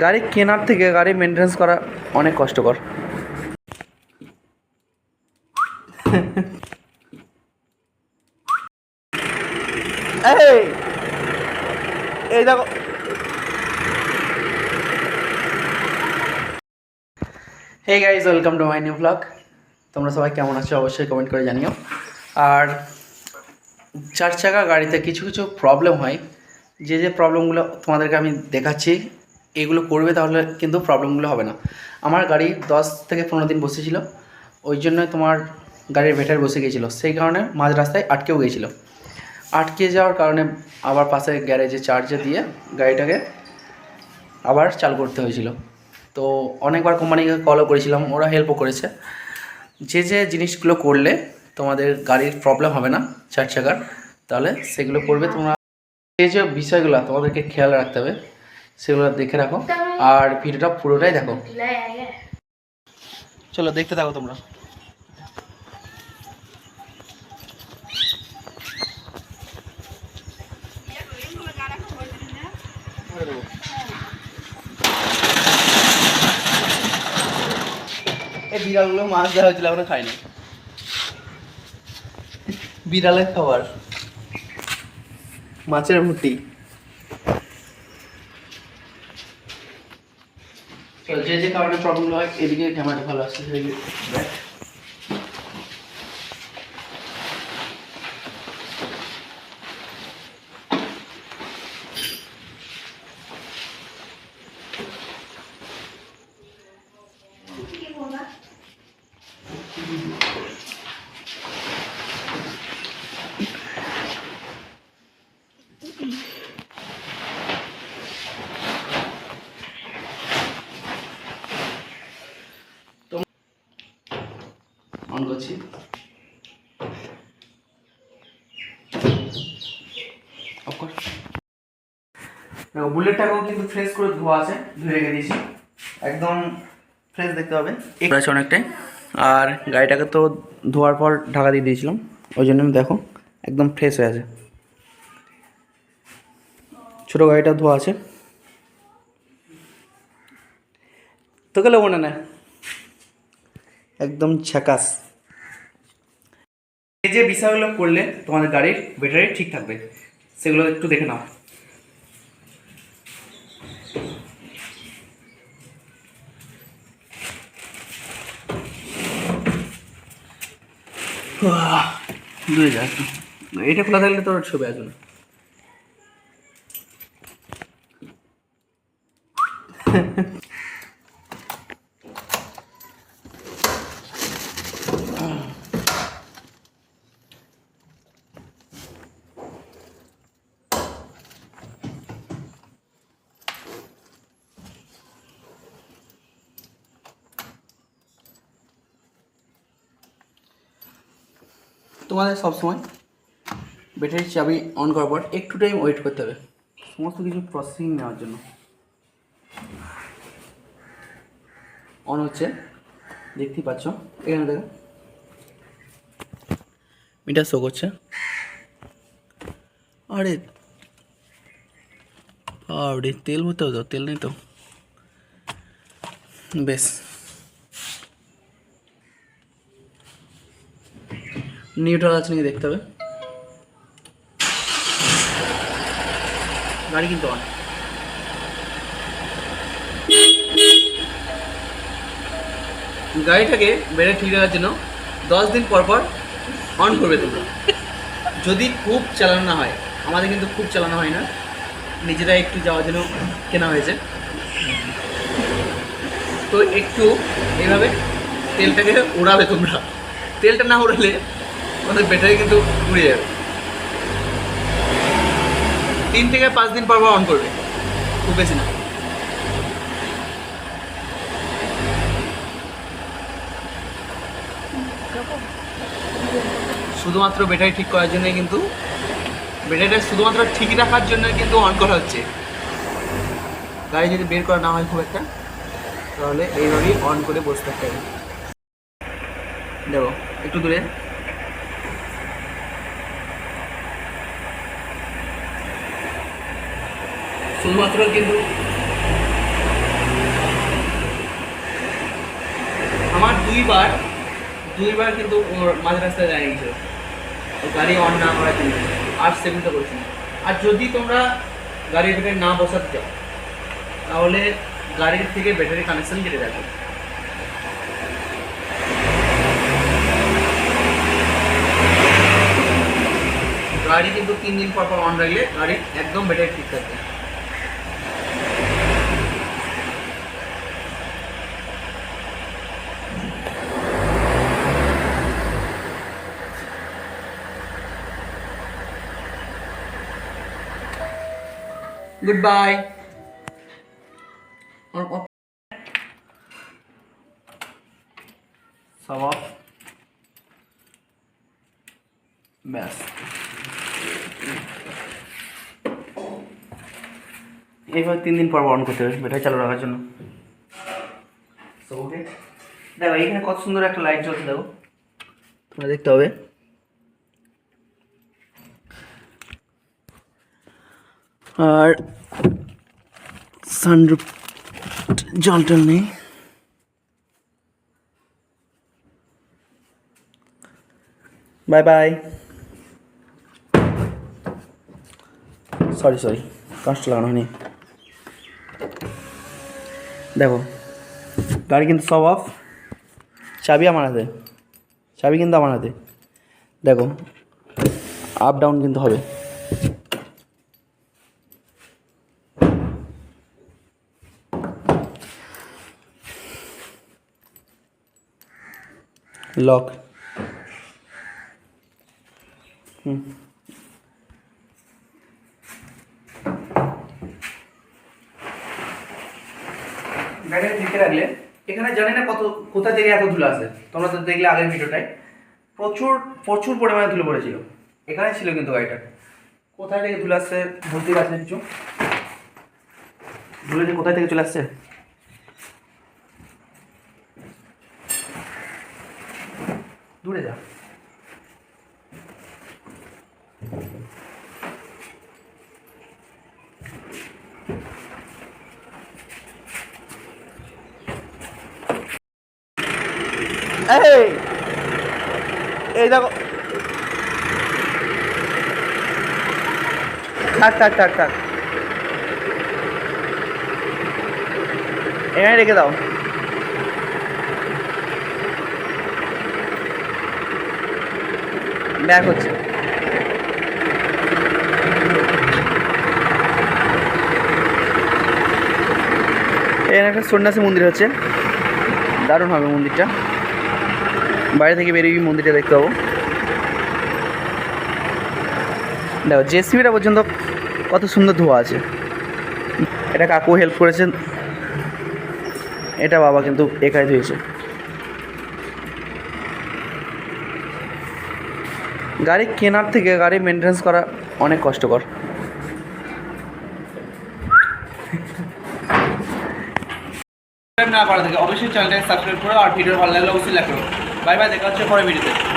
গাড়ি কেনার থেকে গাড়ি মেনটেন্স করা অনেক কষ্টকর। এই এই দেখো। Hey guys welcome to my new blog তোমরা সবাই কেমন আছো অবশ্যই কমেন্ট করে জানিও। আর চার চাকা গাড়িতে কিছু কিছু প্রবলেম হয়। যে যে প্রবলেমগুলো তোমাদেরকে আমি দেখাচ্ছি এগুলো করবে তাহলে কিন্তু প্রবলেমগুলো হবে না। আমার গাড়ি দশ থেকে পনেরো দিন বসেছিল। ওই জন্য তোমার গাড়ির ব্যাটারি বসে গিয়েছিল। সেই কারণে মাঝ রাস্তায় আটকেও গিয়েছিল। আটকে যাওয়ার কারণে আবার পাশে গ্যারেজে চার্জে দিয়ে গাড়িটাকে আবার চালু করতে হয়েছিল। তো অনেকবার কোম্পানিকে কলও করেছিলাম, ওরা হেল্পও করেছে। যে যে জিনিসগুলো করলে তোমাদের গাড়ির প্রবলেম হবে না চার চাকার তাহলে সেগুলো করবে তোমরা। এই যে বিষয়গুলো তোমাদেরকে খেয়াল রাখতে হবে। সেগুলো দেখে রাখো। আর ভিডিওটা পুরোটাই দেখো। চলো, দেখতে থাকো তোমরা। এই বিড়ালগুলো মাছ দেওয়া হয়েছিল, এখনও খাইনি বিড়ালের খাবার। মাছের ভুটি যে যে কারণে প্রবলেম হয় এদিকে ক্যামেরাটা ভালো আসছে সেদিকে দেখো বুলেটটাকেও কিন্তু ফ্রেশ করে ধোয়া আছে, ধুয়ে রেখে দিয়েছি। একদম ফ্রেশ দেখতে হবে আছে অনেকটাই। আর গাড়িটাকে তো ধোয়ার পর ঢাকা দিয়ে দিয়েছিলাম। ওই জন্য দেখো, একদম ফ্রেশ হয়ে আছে। ছোটো গাড়িটা ধোয়া আছে। তোকে লোবো না একদম এই যে বিষয়গুলো করলে তোমাদের গাড়ির ব্যাটারি ঠিক থাকবে, সেগুলো একটু দেখে নাও। এটা খোলা থাকলে তোর ছবি আসবে না। তোমাদের সবসময় ব্যাটারির চাবি অন করার পর একটু টাইম ওয়েট করতে হবে। সমস্ত কিছু প্রসেসিং নেওয়ার জন্য। অন হচ্ছে, দেখতেই পাচ্ছ, এখানে দেখো। মিটার শো করছে। আরে আরে তেল হতো তেল নেই তো। বেশ। নিউট্রাল আছে নাকি দেখতে হবে। গাড়ি কিন্তু অন গাড়িটাকে বেড়ে ঠিক রাখার জন্য দশ দিন পর পর অন করবে তোমরা। যদি খুব চালানো না হয়, আমাদের কিন্তু খুব চালানো হয় না। নিজেরা একটু যাওয়ার জন্য কেনা হয়েছে। তো একটু এইভাবে তেলটাকে উড়াবে তোমরা। তেলটা না উড়ালে আমাদের ব্যাটারি কিন্তু উড়ে যাবে। তিন থেকে পাঁচ দিন পর অন করবে। খুব বেশি না। শুধুমাত্র ব্যাটারি ঠিক করার জন্য কিন্তু, ব্যাটারিটা শুধুমাত্র ঠিক রাখার জন্য কিন্তু অন করা হচ্ছে। গাড়ি যদি বের করা না হয় খুব একটা, তাহলে এইভাবেই অন করে বসে থাকতে হবে। দেখো, একটু দূরে। শুধুমাত্র কিন্তু আমার দুইবার দুইবার কিন্তু মাঝ রাস্তায় দাঁড়িয়ে গেছিল গাড়ি অন না করার জন্য। আর সেভিংটা করছি না। আর যদি তোমরা গাড়ির ভিতরে না বসাতে চাও, তাহলে গাড়ির থেকে ব্যাটারি কানেকশন কেটে রাখো গাড়ি কিন্তু তিন দিন পর পর অন রাখলে গাড়ি একদম ব্যাটারি ঠিক থাকবে। গুড বাই সব অফ ব্যাস এইভাবে তিন দিন পর অন করতে হবে ব্যাটারি চালু রাখার জন্য। Okay. দেখো এখানে কত সুন্দর একটা লাইট জ্বলছে দেখো। তোমরা দেখতে হবে। আর সানরুফ জল টল নেই। বাই বাই সরি সরি কাজটা লাগানো হয়নি। দেখো, গাড়ি কিন্তু সব অফ চাবি আমার হাতে, চাবি কিন্তু আমার হাতে। দেখো আপ ডাউন কিন্তু হবে। লক। হুম রাখলে, এখানে জানি না কত, কোথা থেকে এত ধুলো আসে। তোমরা তো দেখলে আগের ভিডিওটায়। প্রচুর প্রচুর পরিমাণে ধুলো পড়েছিল। এখানে ছিল কিন্তু গাড়িটা। কোথায় থেকে ধুলো আসছে বলতে পারছে কিছু। ধুলো যে কোথায় থেকে চলে আসছে? দূরে যা। এই এই দেখো। থাক থাক থাক থাক। এখানে রেখে দাও। ব্যাক হচ্ছে। এখানে একটা সন্ন্যাসী মন্দির হচ্ছে। দারুণ হবে মন্দিরটা। বাইরে থেকে বেরিয়ে মন্দিরটা দেখতে পাবো। দেখো জেসিবিটা পর্যন্ত কত সুন্দর ধোয়া আছে। এটা কাকু হেল্প করেছেন এটা বাবা কিন্তু একাই ধুয়েছে। গাড়ি কেনার থেকে গাড়ি মেনটেন্স করা অনেক কষ্টকর। না করা থেকে অবশ্যই চ্যানেলটাকে সাবস্ক্রাইব করো আর ভিডিও ভালো লাগলে অবশ্যই লাগবে বাই বাই দেখা হচ্ছে পরে ভিডিওতে।